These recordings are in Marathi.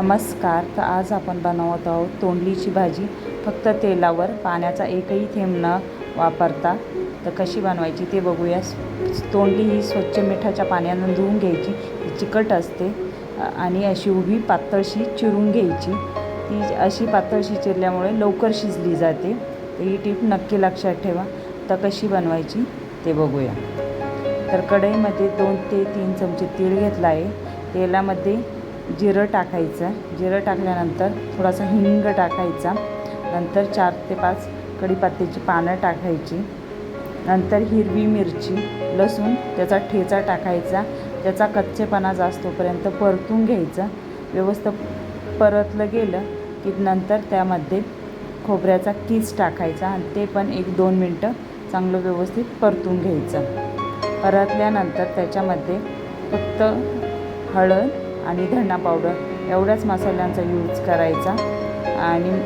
नमस्कार तर आज आपण बनवत आहोत तोंडलीची भाजी. फक्त तेलावर पाण्याचा एकही थेंब न वापरता तर कशी बनवायची ते बघूया. तोंडली ही स्वच्छ मिठाच्या पाण्यानं धुवून घ्यायची. ती चिकट असते आणि अशी उभी पातळशी चिरून घ्यायची. ती अशी पातळशी चिरल्यामुळे लवकर शिजली जाते. तर ही टीप नक्की लक्षात ठेवा. तर कशी बनवायची ते बघूया. तर कढईमध्ये दोन ते तीन चमचे तीळ घेतला आहे. तेलामध्ये जिरं टाकायचं. जिरं टाकल्यानंतर थोडासा हिंग टाकायचा. नंतर चार ते पाच कढीपत्त्याची पानं टाकायची. नंतर हिरवी मिरची लसूण त्याचा ठेचा टाकायचा. त्याचा कच्चेपणा जास्तोपर्यंत परतून घ्यायचा. व्यवस्थित परतलं गेलं की नंतर त्यामध्ये खोबऱ्याचा कीस टाकायचा आणि ते पण एक दोन मिनटं चांगलं व्यवस्थित परतून घ्यायचं. परतल्यानंतर त्याच्यामध्ये फक्त हळद आणि धणा पावडर एवढ्याच मसाल्यांचा यूज करायचा. आणि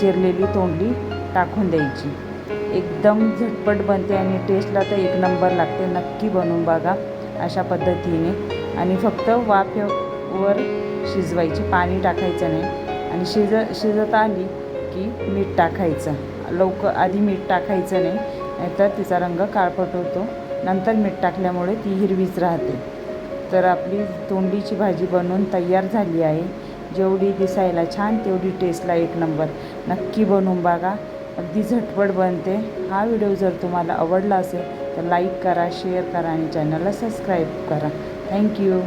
चिरलेली तोंडली टाकून द्यायची. एकदम झटपट बनते आणि टेस्टला तर एक नंबर लागते. नक्की बनवून बघा अशा पद्धतीने. आणि फक्त वाफेवर शिजवायची पाणी टाकायचं नाही. आणि शिज शिजत आली की मीठ टाकायचं. लवकर आधी मीठ टाकायचं नाही नाहीतर तिचा रंग काळपट होतो. नंतर मीठ टाकल्यामुळे ती हिरवीच राहते. तर आपली तोंडीची भाजी बनवून तयार झाली आहे. जेवढी दिसायला छान तेवढी टेस्टला एक नंबर नक्की बनवून बघा. अगदी झटपट बनते. हा व्हिडिओ जर तुम्हाला आवडला असेल तर लाईक करा शेअर करा आणि चॅनलला सबस्क्राईब करा. थँक्यू